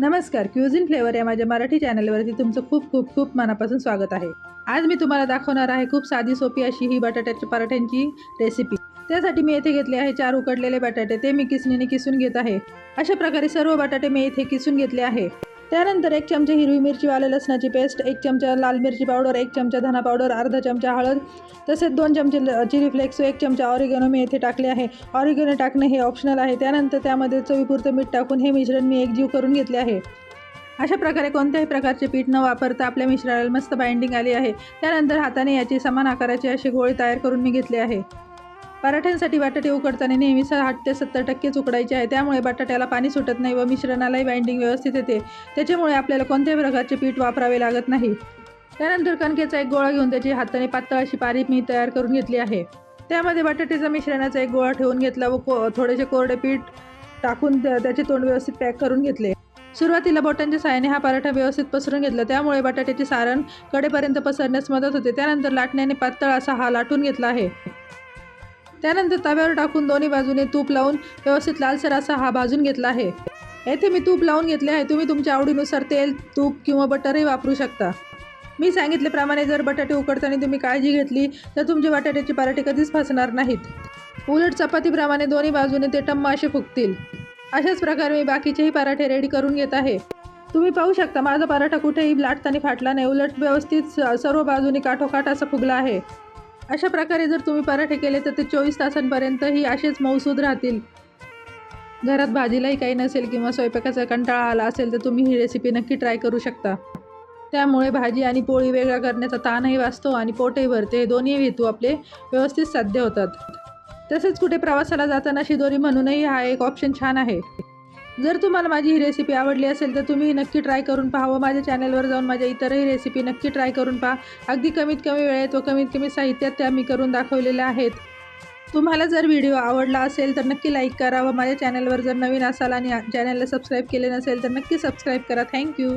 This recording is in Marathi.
नमस्कार क्युझिन फ्लेवर या माझ्या मराठी चॅनलवरती तुमचं खूप खूप खूप मनापासून स्वागत आहे. आज मी तुम्हाला दाखवणार आहे खूप साधी सोपी अशी ही बटाट्याच्या पराठ्यांची रेसिपी त्यासाठी मी येथे घेतले आहे चार उकडलेले बटाटे ते मी किसणीने किसून घेत आहे. अशा प्रकारे सर्व बटाटे मी येथे किसून घेतले आहे. त्यानंतर एक चमचा हिरवी मिरची वाले लसणाची पेस्ट एक चमचा लाल मिरची पावडर एक चमचा धना पावडर अर्धा चमचा हळद तसेच दोन चमचे चिली फ्लेक्स एक चमचा ऑरिगॅनो मी येथे टाकले आहे. ऑरिगॅनो टाकणे हे ऑप्शनल आहे. त्यानंतर त्यामध्ये चवीपुरतं मीठ टाकून हे मिश्रण मी एकजीव करून घेतले आहे. अशा प्रकारे कोणत्याही प्रकारचे पीठ न वापरता आपल्या मिश्राला मस्त बाइंडिंग आली आहे. त्यानंतर हाताने याची समान आकाराची अशी गोळी तयार करून मी घेतली आहे. पराठ्यांसाठी बटाटे उकडताना नेहमी साठ ते सत्तर टक्केच उकडायचे आहे. त्यामुळे बटाट्याला पाणी सुटत नाही व मिश्रणालाही बाइंडिंग व्यवस्थित येते. त्याच्यामुळे आपल्याला कोणत्याही प्रकारचे पीठ वापरावे लागत नाही. त्यानंतर कणकेचा एक गोळा घेऊन त्याची हाताने पातळ अशी पारी मी तयार करून घेतली आहे. त्यामध्ये बटाट्याचा मिश्रणाचा एक गोळा ठेवून घेतला व को थोडेसे कोरडे पीठ टाकून त्याचे तोंड व्यवस्थित पॅक करून घेतले. सुरुवातीला बोटांच्या साहाय्याने हा पराठा व्यवस्थित पसरून घेतला. त्यामुळे बटाट्याचे सारण कडेपर्यंत पसरण्यास मदत होते. त्यानंतर लाटण्याने पातळ असा हा लाटून घेतला आहे. त्यानंतर तव्यावर टाकून दोन्ही बाजूने तूप लावून व्यवस्थित लालसर असा हा भाजून घेतला आहे. येथे मी तूप लावून घेतले आहे. तुम्ही तुमच्या आवडीनुसार तेल तूप किंवा बटरही वापरू शकता. मी सांगितल्याप्रमाणे जर बटाटे उकडताना तुम्ही काळजी घेतली तर तुमचे बटाट्याचे पराठे कधीच फसणार नाहीत. उलट चपातीप्रमाणे दोन्ही बाजूने ते टम्म असे फुगतील. अशाच प्रकारे मी बाकीचेही पराठे रेडी करून घेत आहे. तुम्ही पाहू शकता माझा पराठा कुठेही लाटताना फाटला नाही. उलट व्यवस्थित सर्व बाजूने काठोकाठ असा फुगला आहे. अशा प्रकारे जर तुम्ही पराठे केले तर ते चोवीस तासांपर्यंतही असेच मौसूद राहतील. घरात भाजीलाही काही नसेल किंवा स्वयंपाकाचा कंटाळा आला असेल तर तुम्ही ही रेसिपी नक्की ट्राय करू शकता. त्यामुळे भाजी आणि पोळी वेगळा करण्याचा ताणही वाचतो आणि पोटही भरते. हे दोन्ही हेतू आपले व्यवस्थित साध्य होतात. तसेच कुठे प्रवासाला जाताना शिदोरी म्हणूनही हा एक ऑप्शन छान आहे. जर तुम्हाला माझी ही रेसिपी आवडली असेल तर तुम्ही नक्की ट्राय करून पहा व माझ्या चॅनलवर जाऊन माझ्या इतरही रेसिपी नक्की ट्राय करून पहा. अगदी कमीत कमी वेळेत व कमीत कमी साहित्यात त्या मी करून दाखवलेल्या आहेत. तुम्हाला जर व्हिडिओ आवडला असेल तर नक्की लाईक करा व माझ्या चॅनलवर जर नवीन असाल आणि चॅनलला सबस्क्राईब केले नसेल तर नक्की सबस्क्राईब करा. थँक्यू